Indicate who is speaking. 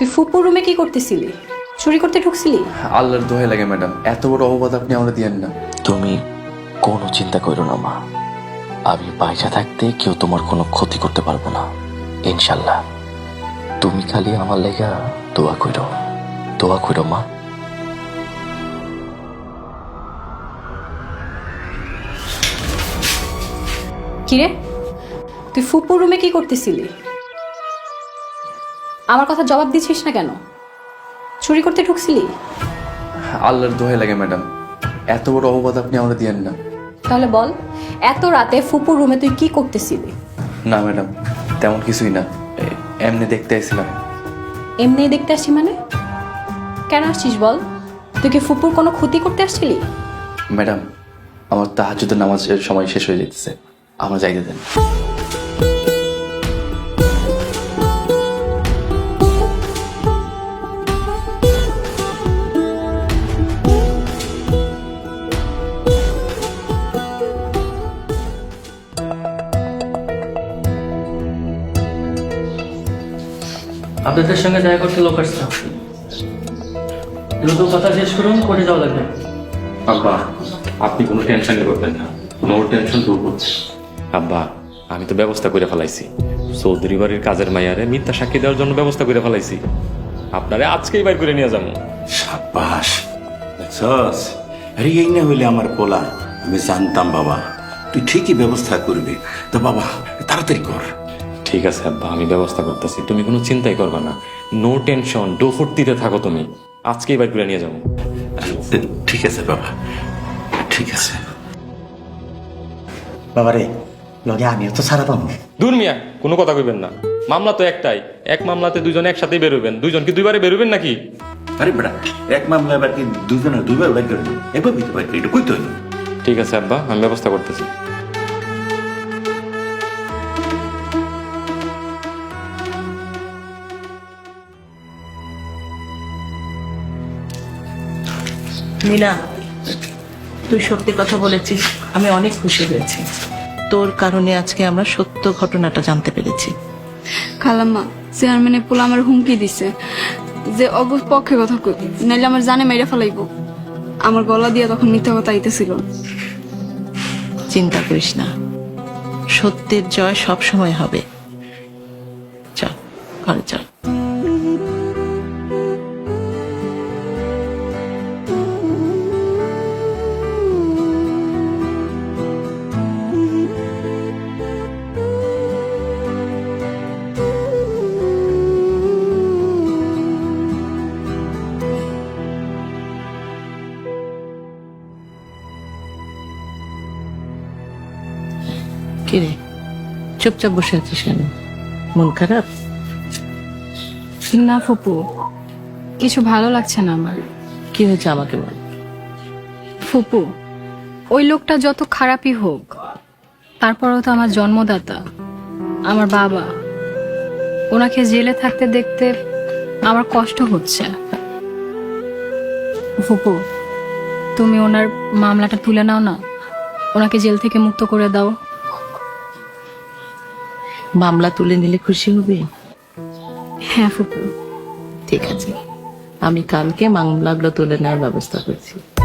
Speaker 1: তুই ফুপুর রুমে কি করতেছিলি? চুরি করতে ঢুকছিলি?
Speaker 2: আল্লাহর দোহাই লাগে ম্যাডাম। এত বড় অপবাদ আপনি আমরা দিয়েন না।
Speaker 3: তুমি কোনো চিন্তা করো না মা। আমি বাইচা থাকতে কেউ তোমার কোনো ক্ষতি করতে পারব না ইনশাল্লাহ। তুমি খালি আমার লেগা দোয়া করো দোয়া করো মা।
Speaker 1: কিরে? তুই ফুপুর রুমে কি করতেছিলি? আমার কথা জবাব দিচ্ছিস না কেন? চুরি করতে ঢুকছিলি?
Speaker 2: আল্লাহর দোহাই লাগে ম্যাডাম। এত বড় অপবাদ আপনি আমরা দিয়েন না।
Speaker 1: তাহলে বল এত রাতে ফুপুর রুমে তুই কি করতেছিলি?
Speaker 2: না ম্যাডাম তেমন কিছুই না। এমনি দেখতে আইছিলাম
Speaker 1: এমনি দেখতে আসছি মানে? কেন আসছিস বল? তুই কি ফুপুর কোনো ক্ষতি করতে আসছিলি?
Speaker 2: ম্যাডাম আমার তাহাজুদের নামাজের সময় শেষ হয়ে যেতেছে আমার যাইতে দেন।
Speaker 4: আপনাদের সঙ্গে দেখা করতে লোক আসছে। দ্রুত কথা শেষ করুন করে যাওয়া লাগবে।
Speaker 5: আব্বা আপনি কোনো টেনশন করবেন না। নো টেনশন দূর হচ্ছে। আব্বা আমি তো ব্যবস্থা করে ফেলাইছি। চৌধুরী বাড়ির কাজের মাইয়ারে মিথ্যা সাক্ষী দেওয়ার জন্য ব্যবস্থা করে ফেলাইছি। আপনারে আজকেই বাইর করে নিয়ে যাব।
Speaker 6: সাব্বাস দেখছস আরে এই না হইলে আমার পোলা। আমি জানতাম বাবা। তুই ঠিকই ব্যবস্থা করবি। তো বাবা তাড়াতাড়ি কর।
Speaker 5: ঠিক আছে আব্বা আমি ব্যবস্থা করতেছি। তুমি কোনো চিন্তাই করবে না। নো টেনশন ডো ফুর্তিতে থাকো তুমি। আজকেই বাইর করে নিয়ে যাব।
Speaker 6: ঠিক আছে বাবা। ঠিক আছে।
Speaker 7: বাবারে লগে আমিও তো সারা পাবো।
Speaker 5: দূর মিয়া কোনো কথা কইবেন না। মামলা তো একটাই। এক মামলাতে দুজন একসাথেই বেরোবেন। দুজন কি দুইবারে বেরোবেন নাকি?
Speaker 6: আরে বেড়া এক মামলা এবার কি দুজনে দুইবার বাইর করে একবার দিতে পারি এটা কই তো
Speaker 5: ঠিক আছে আব্বা আমি ব্যবস্থা করতেছি।
Speaker 8: মিনা তুই সত্যি কথা বলেছিস আমি অনেক খুশি হয়েছি। তোর কারণে আজকে আমরা সত্য ঘটনাটা জানতে পেরেছি।
Speaker 9: খালাম্মা চেয়ারম্যানে পোলা আমার হুমকি দিছে। যে অগ পক্ষে কথা কই নাইলে আমার জানে মেরে ফেলাইব। আমার গলা দিয়ে তখন মিথ্যা কথা আইতেছিল।
Speaker 8: চিন্তা করিস না সত্যের জয় সব সময় হবে। চল ঘরে চল। কিরে? চুপচাপ বসে আছিস কেন? মন খারাপ?
Speaker 9: না ফুপু কিছু ভালো লাগছে না আমার।
Speaker 8: কি হয়েছে আমাকে বল।
Speaker 9: ফুপু ওই লোকটা যত খারাপই হোক তারপরেও তো আমার জন্মদাতা আমার বাবা। ওনাকে জেলে থাকতে দেখতে আমার কষ্ট হচ্ছে। ফুপু তুমি ওনার মামলাটা তুলে নাও না। ওনাকে জেল থেকে মুক্ত করে দাও।
Speaker 8: মামলা তুলে নিলে খুশি হবে?
Speaker 9: হ্যাঁ ফুপু।
Speaker 8: ঠিক আছে। আমি কালকে মামলাগুলো তুলে নেওয়ার ব্যবস্থা করছি।